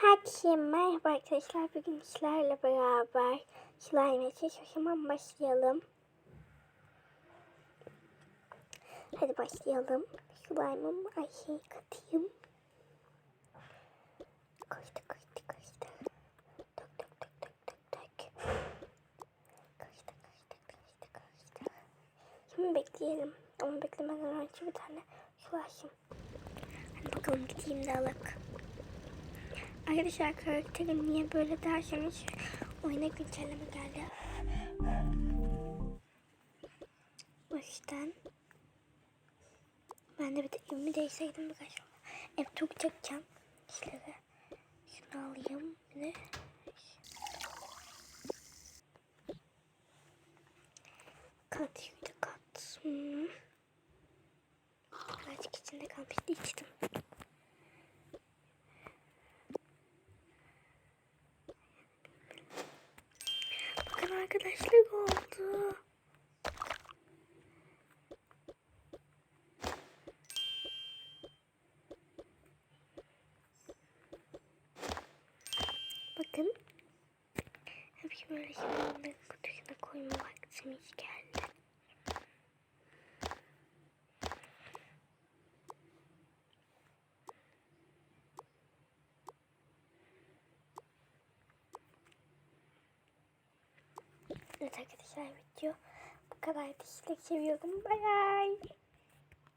Herkese merhaba arkadaşlar. Bugün sizlerle beraber slime çalışmamı başlayalım. Hadi başlayalım. Slime'ımı Ayşe'ye katayım. Koştu koştu koştu. Dök dök dök dök dök dök. Koştu koştu koştu koştu. Şimdi bekleyelim. Ama beklemeden önce bir tane sulaşım. Hadi bakalım gideyim de. Arkadaşlar karakterim niye böyle derseniz oyuna güncelleme geldi. O yüzden ben de bir de evimi değiştirdim birkaç sonra. Ev çok çekeceğim. İşleri şunu alayım. Bir de kat şimdi kat. Hmm. Birazcık içinde kalmıştı içtim. Bakın arkadaşlar oldu. Bakın. Hep böyle şimdi kutusuna koyma vaktimiz geldi. Evet arkadaşlar video bu kadar. Sizi seviyorum. Bye bye.